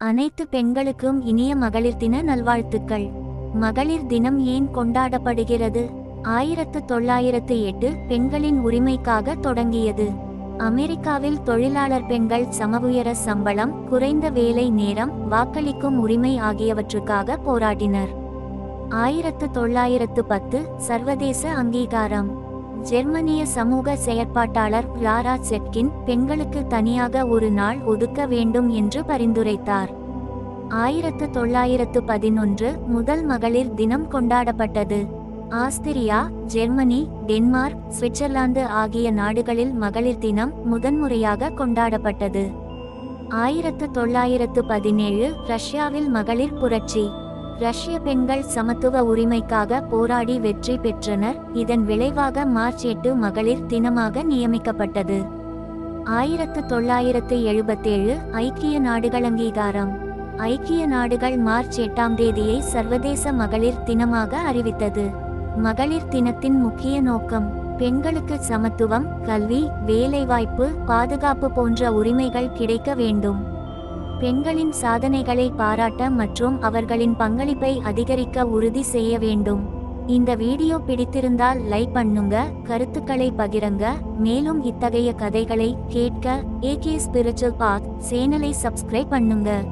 அனைத்து பெண்களுக்கும் இனிய மகளிர் தின நல்வாழ்த்துக்கள். மகளிர் தினம் ஏன் கொண்டாடப்படுகிறது? ஆயிரத்து தொள்ளாயிரத்து எட்டு பெண்களின் உரிமைக்காக தொடங்கியது. அமெரிக்காவில் தொழிலாளர் பெண்கள் சம உயர சம்பளம் குறைந்த வேலை நேரம் வாக்களிக்கும் உரிமை ஆகியவற்றுக்காக போராடினர். ஆயிரத்து தொள்ளாயிரத்து பத்து சர்வதேச அங்கீகாரம். ஜெர்மனிய சமூக செயற்பாட்டாளர் கிளாரா செட்கின் பெண்களுக்கு தனியாக ஒரு நாள் ஒதுக்க வேண்டும் என்று பரிந்துரைத்தார். ஆயிரத்து தொள்ளாயிரத்து பதினொன்று முதல் மகளிர் தினம் கொண்டாடப்பட்டது. ஆஸ்திரியா ஜெர்மனி டென்மார்க் சுவிட்சர்லாந்து ஆகிய நாடுகளில் மகளிர் தினம் முதன்முறையாக கொண்டாடப்பட்டது. ஆயிரத்து தொள்ளாயிரத்து பதினேழு ரஷ்யாவில் மகளிர் புரட்சி. ரஷ்ய பெண்கள் சமத்துவ உரிமைக்காக போராடி வெற்றி பெற்றனர். இதன் விளைவாக மார்ச் எட்டு மகளிர் தினமாக நியமிக்கப்பட்டது. ஆயிரத்து தொள்ளாயிரத்து எழுபத்தேழு ஐக்கிய நாடுகள் அங்கீகாரம். ஐக்கிய நாடுகள் மார்ச் எட்டாம் தேதியை சர்வதேச மகளிர் தினமாக அறிவித்தது. மகளிர் தினத்தின் முக்கிய நோக்கம் பெண்களுக்கு சமத்துவம் கல்வி வேலைவாய்ப்பு பாதுகாப்பு போன்ற உரிமைகள் கிடைக்க வேண்டும். பெண்களின் சாதனைகளை பாராட்ட மற்றும் அவர்களின் பங்களிப்பை அதிகரிக்க உறுதி செய்ய வேண்டும். இந்த வீடியோ பிடித்திருந்தால் லைக் பண்ணுங்க கருத்துக்களை பகிரங்க. மேலும் இத்தகைய கதைகளை கேட்க ஏகே ஸ்பிரிச்சுவல் பாத் சேனலை சப்ஸ்கிரைப் பண்ணுங்க.